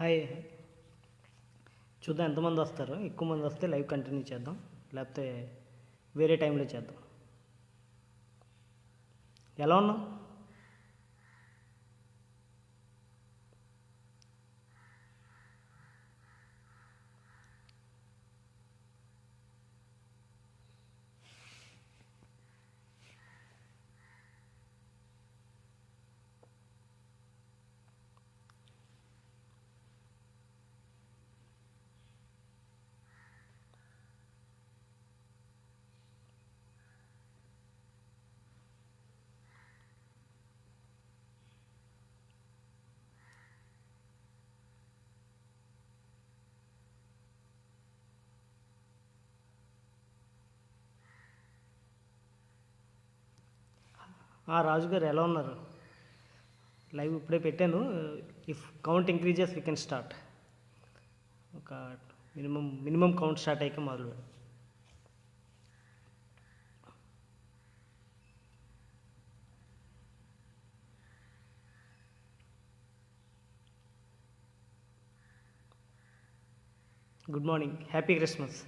Hi. చూద్దాం ఎంతమంది వస్తారు? ఎక్కువ మంది వస్తే లైవ్ కంటిన్యూ చేద్దాం. లేకపోతే వేరే టైంలో చేద్దాం. ఎలా ఉన్నావు? ఆ, రాజు గారు ఎలా ఉన్నారు? లైవ్ ఇప్పుడే పెట్టాను. If count increases we can start ఒక మినిమం మినిమం కౌంట్ స్టార్ట్ అయ్యాక మొదలు good morning happy Christmas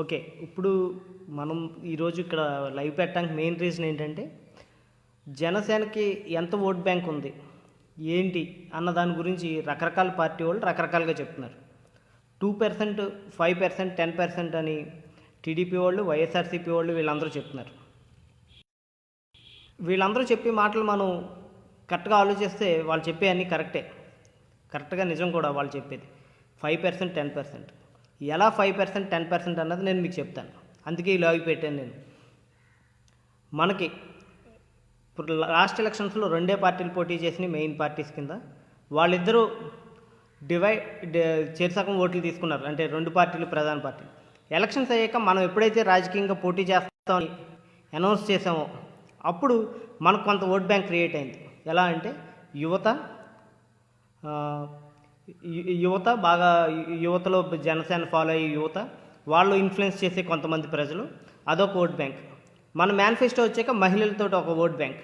okay ఇప్పుడు మనం ఈరోజు ఇక్కడ లైవ్ పెట్టడానికి మెయిన్ రీజన్ ఏంటంటే జనసేనకి ఎంత ఓట్ బ్యాంక్ ఉంది ఏంటి అన్న దాని గురించి రకరకాల పార్టీ వాళ్ళు రకరకాలుగా చెప్తున్నారు. Two percent five percent ten percent అని టీడీపీ వాళ్ళు వైఎస్ఆర్సీపీ వాళ్ళు వీళ్ళందరూ చెప్తున్నారు. వీళ్ళందరూ చెప్పే మాటలు మనం కరెక్ట్గా ఆలోచిస్తే వాళ్ళు చెప్పే అన్నీ కరెక్టే. కరెక్ట్గా నిజం కూడా వాళ్ళు చెప్పేది. Five percent ten percent. ఎలా ఫైవ్ పర్సెంట్ టెన్ పర్సెంట్ అన్నది నేను మీకు చెప్తాను. అందుకే ఈ లాగి పెట్టాను నేను. మనకి ఇప్పుడు లాస్ట్ ఎలక్షన్స్లో రెండే పార్టీలు పోటీ చేసిన మెయిన్ పార్టీస్ కింద. వాళ్ళిద్దరూ డివైడ్ చేర్సకం ఓట్లు తీసుకున్నారు. అంటే రెండు పార్టీలు ప్రధాన పార్టీలు. ఎలక్షన్స్ అయ్యాక మనం ఎప్పుడైతే రాజకీయంగా పోటీ చేస్తామని అనౌన్స్ చేసామో అప్పుడు మనకు కొంత ఓట్ బ్యాంక్ క్రియేట్ అయింది. ఎలా అంటే యువత యువత బాగా యువతలో జనసేన ఫాలో అయ్యే యువత వాళ్ళు ఇన్ఫ్లుయెన్స్ చేసే కొంతమంది ప్రజలు అదొక ఓట్ బ్యాంక్. మన మేనిఫెస్టో వచ్చాక మహిళలతో ఒక ఓట్ బ్యాంక్.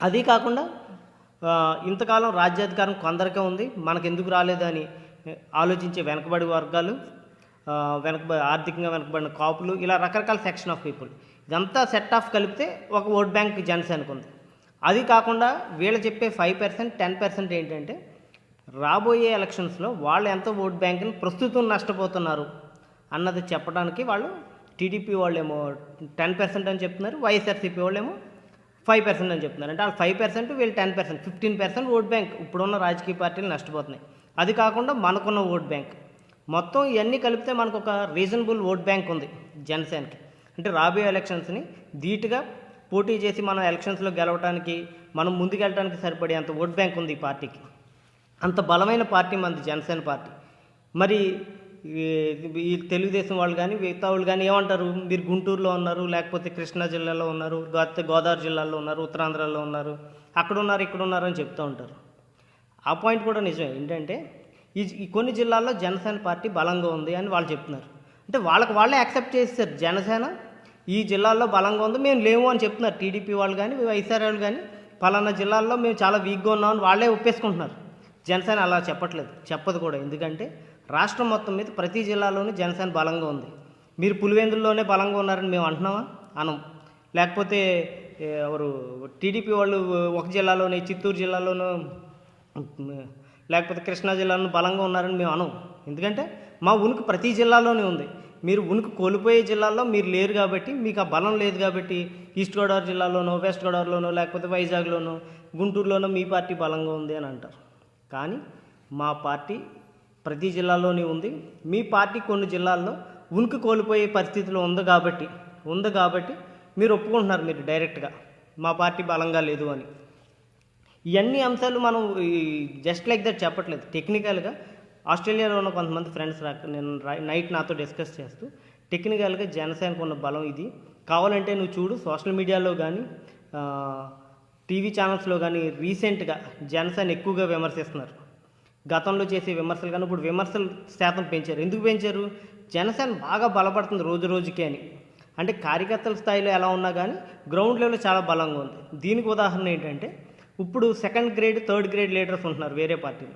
అది కాకుండా ఇంతకాలం రాజ్యాధికారం కొందరికే ఉంది మనకు ఎందుకు రాలేదు అని ఆలోచించే వెనకబడి వర్గాలు వెనకబడి ఆర్థికంగా వెనకబడిన కాపులు ఇలా రకరకాల సెక్షన్ ఆఫ్ పీపుల్ ఇదంతా సెట్ ఆఫ్ కలిపితే ఒక ఓట్ బ్యాంక్ జనసేనకు ఉంది అది కాకుండా వీళ్ళు చెప్పే ఫైవ్ పర్సెంట్ టెన్ పర్సెంట్ ఏంటంటే రాబోయే ఎలక్షన్స్లో వాళ్ళు ఎంత ఓట్ బ్యాంక్ని ప్రస్తుతం నష్టపోతున్నారు అన్నది చెప్పడానికి వాళ్ళు టీడీపీ వాళ్ళేమో టెన్ పర్సెంట్ అని చెప్తున్నారు వైఎస్ఆర్సీపీ వాళ్ళేమో ఫైవ్ పర్సెంట్ అని చెప్తున్నారు. అంటే వాళ్ళు ఫైవ్ పర్సెంట్ వీళ్ళు ten percent fifteen percent vote bank. ఇప్పుడున్న రాజకీయ పార్టీలు నష్టపోతున్నాయి. అది కాకుండా మనకున్న ఓట్ బ్యాంక్. మొత్తం ఇవన్నీ కలిపితే మనకు ఒక రీజనబుల్ ఓట్ బ్యాంక్ ఉంది జనసేనకి. అంటే రాబోయే ఎలక్షన్స్ని ధీటుగా పోటీ చేసి మనం ఎలక్షన్స్లో గెలవడానికి మనం ముందుకెళ్ళడానికి సరిపడే అంత ఓట్ బ్యాంక్ ఉంది ఈ పార్టీకి. అంత బలమైన పార్టీ మనది జనసేన పార్టీ. మరి ఈ- తెలుగుదేశం వాళ్ళు కానీ మిగతా వాళ్ళు కానీ ఏమంటారు? మీరు గుంటూరులో ఉన్నారు లేకపోతే కృష్ణా జిల్లాలో ఉన్నారు గోదావరి గోదావరి జిల్లాలో ఉన్నారు ఉత్తరాంధ్రలో ఉన్నారు అక్కడ ఉన్నారు ఇక్కడ ఉన్నారు అని చెప్తూ ఉంటారు. ఆ పాయింట్ కూడా నిజమే. ఏంటంటే ఈ ఈ కొన్ని జిల్లాల్లో జనసేన పార్టీ బలంగా ఉంది అని వాళ్ళు చెప్తున్నారు. అంటే వాళ్ళకి వాళ్ళే యాక్సెప్ట్ చేస్తారు జనసేన ఈ జిల్లాల్లో బలంగా ఉంది మేము లేము అని చెప్తున్నారు. టీడీపీ వాళ్ళు కానీ వైఎస్ఆర్ వాళ్ళు కానీ పలానా జిల్లాల్లో మేము చాలా వీక్గా ఉన్నామని వాళ్ళే ఒప్పేసుకుంటున్నారు. జనసేన అలా చెప్పట్లేదు చెప్పదు కూడా. ఎందుకంటే రాష్ట్రం మొత్తం మీద ప్రతి జిల్లాలోనూ జనసేన బలంగా ఉంది. మీరు పులివెందుల్లోనే బలంగా ఉన్నారని మేము అంటున్నామా? అనం. లేకపోతే ఎవరు టీడీపీ వాళ్ళు ఒక జిల్లాలోనే చిత్తూరు జిల్లాలోనూ లేకపోతే కృష్ణా జిల్లాలో బలంగా ఉన్నారని మేము అనం. ఎందుకంటే మా ఉనికి ప్రతి జిల్లాలోనే ఉంది. మీరు ఉనికి కోల్పోయే జిల్లాల్లో మీరు లేరు కాబట్టి మీకు ఆ బలం లేదు కాబట్టి ఈస్ట్ గోదావరి జిల్లాలోనో వెస్ట్ గోదావరిలోనో లేకపోతే వైజాగ్లోనో గుంటూరులోనో మీ పార్టీ బలంగా ఉంది అని అంటారు. కానీ మా పార్టీ ప్రతి జిల్లాలోనే ఉంది. మీ పార్టీ కొన్ని జిల్లాల్లో ఉనికి కోల్పోయే పరిస్థితిలో ఉంది కాబట్టి ఉంది కాబట్టి మీరు ఒప్పుకుంటున్నారు మీరు డైరెక్ట్గా. మా పార్టీ బలంగా లేదు అని. ఇవన్నీ అంశాలు మనం జస్ట్ లైక్ దట్ చెప్పట్లేదు. టెక్నికల్గా ఆస్ట్రేలియాలో ఉన్న కొంతమంది ఫ్రెండ్స్ రాక నేను నైట్ నాతో డిస్కస్ చేస్తూ టెక్నికల్గా జనసేనకు ఉన్న బలం ఇది. కావాలంటే నువ్వు చూడు సోషల్ మీడియాలో కానీ టీవీ ఛానల్స్లో కానీ రీసెంట్గా జనసేన ఎక్కువగా విమర్శిస్తున్నారు. గతంలో చేసే విమర్శలు కానీ ఇప్పుడు విమర్శలు శాతం పెంచారు. ఎందుకు పెంచారు? జనసేన బాగా బలపడుతుంది రోజు రోజుకి అని. అంటే కార్యకర్తల స్థాయిలో ఎలా ఉన్నా కానీ గ్రౌండ్ లెవెల్లో చాలా బలంగా ఉంది. దీనికి ఉదాహరణ ఏంటంటే ఇప్పుడు second grade third grade leaders ఉంటున్నారు వేరే పార్టీలు.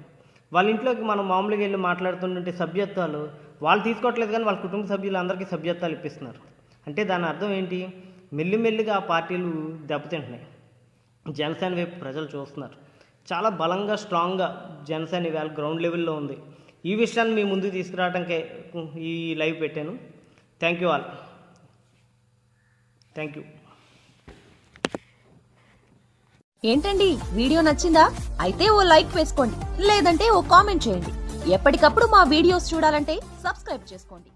వాళ్ళ ఇంట్లోకి మనం మామూలుగా వెళ్ళి మాట్లాడుతుంటే సభ్యత్వాలు వాళ్ళు తీసుకోవట్లేదు కానీ వాళ్ళ కుటుంబ సభ్యులు అందరికీ సభ్యత్వాలు ఇప్పిస్తున్నారు. అంటే దాని అర్థం ఏంటి? మెల్లిమెల్లిగా ఆ పార్టీలు దెబ్బతింటున్నాయి. జనసేన వైపు ప్రజలు చూస్తున్నారు. చాలా బలంగా స్ట్రాంగ్గా జనసేన ఇవాళ గ్రౌండ్ లెవెల్లో ఉంది. ఈ విషయాన్ని మీ ముందుకు తీసుకురావడానికే ఈ లైవ్ పెట్టాను. Thank you all thank you ఏంటండి? వీడియో నచ్చిందా? అయితే ఓ లైక్ వేసుకోండి. లేదంటే ఓ కామెంట్ చేయండి. ఎప్పటికప్పుడు మా వీడియోస్ చూడాలంటే సబ్స్క్రైబ్ చేసుకోండి.